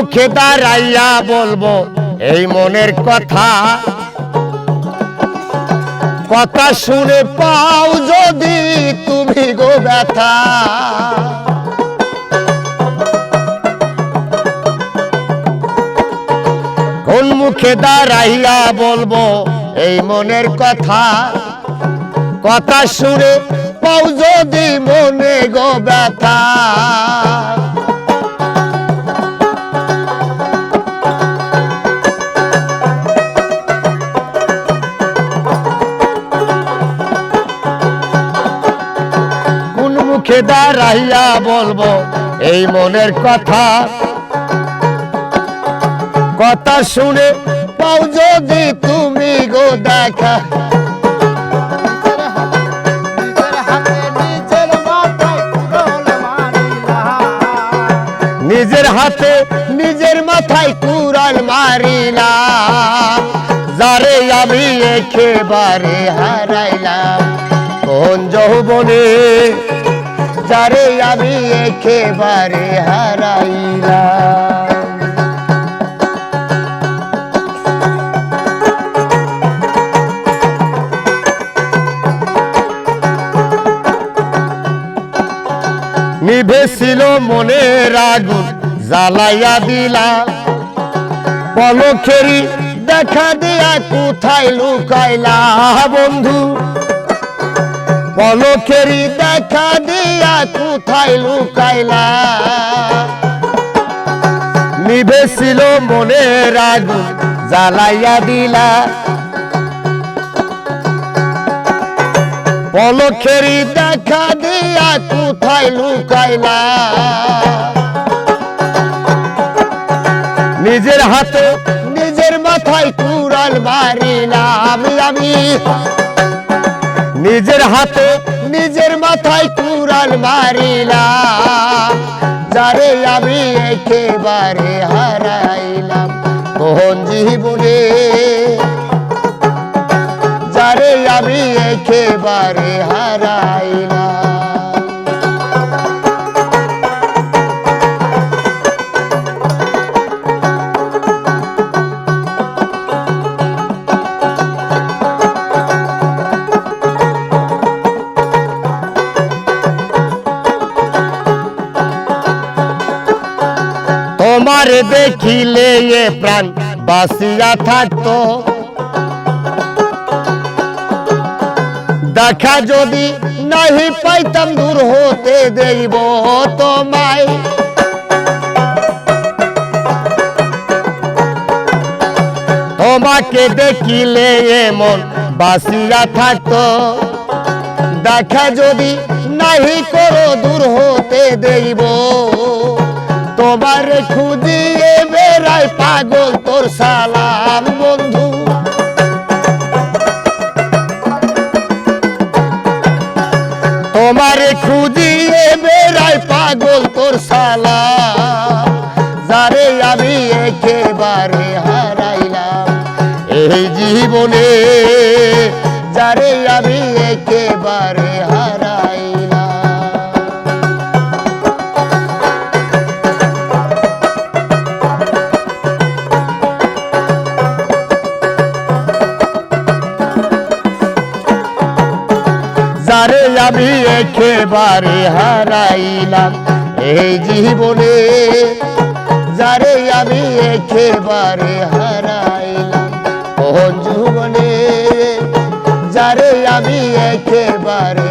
মুখে দাঁড়াইয়া বলব, এই মনের কথা। কথা শুনে পাও যদি তুমি গো ব্যথা। কোন মুখে দাঁড়াইয়া বলব, এই মনের কথা। কথা শুনে পাও যদি মনে গো ব্যথা। মুখে দাঁড়াইয়া বলব, এই মনের কথা। কথা শুনে পাও যদি তুমি গো দেখা। নিজের হাতে নিজের মাথায় কুড়াল মারিলা যারে আমি একেবারে হারাইলাম। কোন যৌবনে যারে আমি একেবারে হারাইলাম নিভেছিল মনের আগুন, জ্বালাইয়া দিলা। পলকেরি দেখা দিয়া কোথায় লুকাইলা বন্ধু? পলকেরি দেখা দিয়া কোথায় লুকাইলা? নিভেছিল মনে আগুন, জ্বালাইয়া দিলা। পলকেরি দেখা দিয়া কোথায় লুকাইলা? নিজের হাতে, নিজের মাথায় কুড়াল মারিলাম আমি। নিজের হাতে নিজের মাথায় কুড়াল মারিলা, যারে আমি একেবারে হারাইলাম। কোন জীবনে, যারে আমি একেবারে হারাইলাম। তোমার দেখিলে এ প্রাণ বাসিয়া থাকতো। দেখা যদি নাহি পাইতাম দূর হতে দেব তোমায়। তোমাকে দেখিলে এমন বাসিয়া থাকতো। দেখা যদি নাহি করো দূর হতে দেব খুঁজিয়ে বেড়াই পাগল তোর সালাম বন্ধু। তোমার খুঁজিয়ে বেড়াই পাগল তোর সালা যারে আমি একেবারে হারাইলাম এই জীবনে, যারে আমি একেবারে হারাইলাম যারে আমি একেবারে হারাইলাম। এই জীবনে যারে আমি একেবারে হারাইলাম। ও জীবনে যারে আমি একেবারে